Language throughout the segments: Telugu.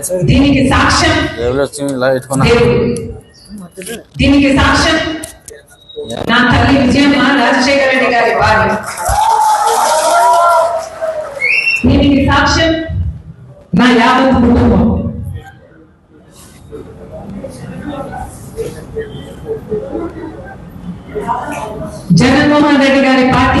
పెళ్ళి సిగ్గులు ఎందుకంటే నీకు దీనికి సాక్ష్యం ఎవరు వచ్చి ఇలా పెట్టుకున్నా దేవుడు దీనికి సాక్ష్యం నా తల్లి విజయమ్మ రాజశేఖర రెడ్డి గారి భార్య దీనికి సాక్ష్యం నా యావత్ కుటుంబం జగన్మోహన్ రెడ్డి గారి పార్టీ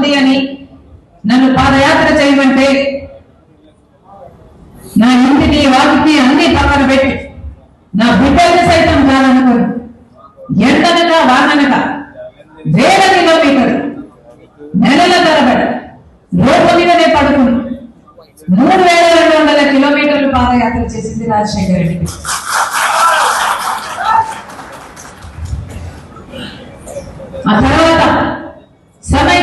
ఉంది అని నన్ను పాదయాత్ర చేయమంటే నా ఇంటిని వాటిని అన్ని పక్కన పెట్టి నా బిడ్డల్ని సైతం కాదనుకోరు ఎండనక వాననక వేల కిలోమీటర్ నెలల తరబడి రోడ్డు మీదనే పడుకుని మూడు వేల రెండు వందల కిలోమీటర్లు పాదయాత్ర చేసింది రాజశేఖర రెడ్డి. ఆ తర్వాత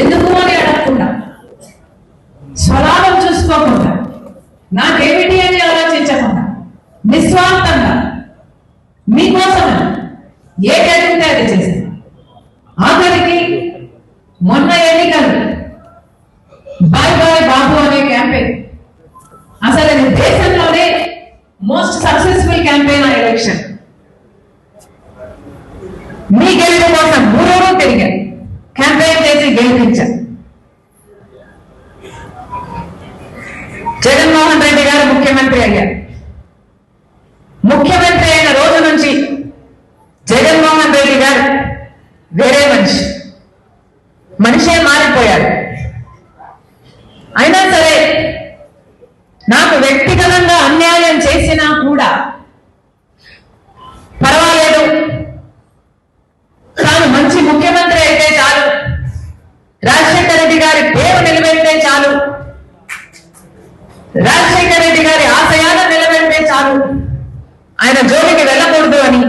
ఎందుకు అని అడగకుండా? స్వలాభం చూసుకోకుండా. నాకేమిటి అని ఆలోచించకుండా. నిస్వార్థంగా. మీకోసం ఏ జరిగితే అది చేశాను ఆఖరికి మొన్న ఎన్నికలు. బాయ్ బాయ్ బాబు అనే క్యాంపెయిన్. అసలు ఇది దేశంలోనే మోస్ట్ సక్సెస్ఫుల్ క్యాంపెయిన్ ఆ ఎలక్షన్ మీ గెలిపించా జగన్మోహన్ రెడ్డి గారు ముఖ్యమంత్రి అయ్యారు. ముఖ్యమంత్రి అయిన రోజు నుంచి జగన్మోహన్ రెడ్డి గారు వేరే మనిషి. మనిషే మారిపోయారు. అయినా సరే నాకు వ్యక్తిగతంగా అన్యాయం చేసినా కూడా ఆయన జోలికి వెళ్ళకూడదు అని.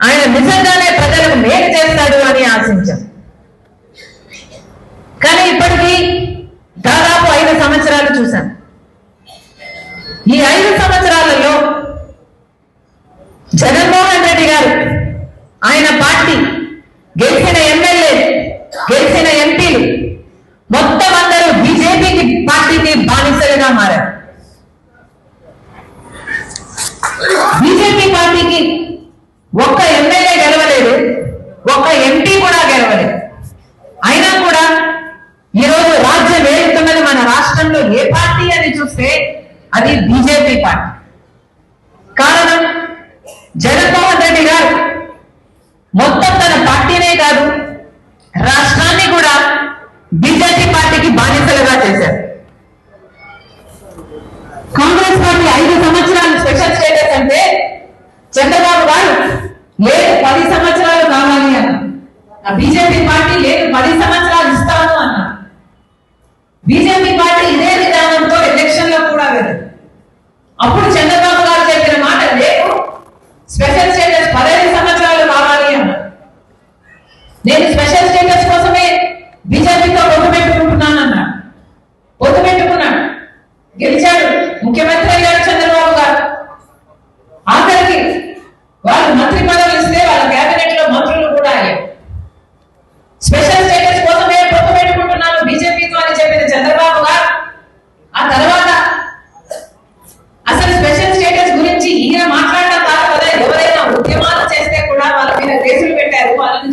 ఆయన నిజంగానే ప్రజలకు మేలు చేస్తాడు అని ఆశించాం. కానీ ఇప్పటికీ దాదాపు ఐదు సంవత్సరాలు చూశాను బీజేపీ పార్టీ. కారణం జనతా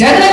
ಜನ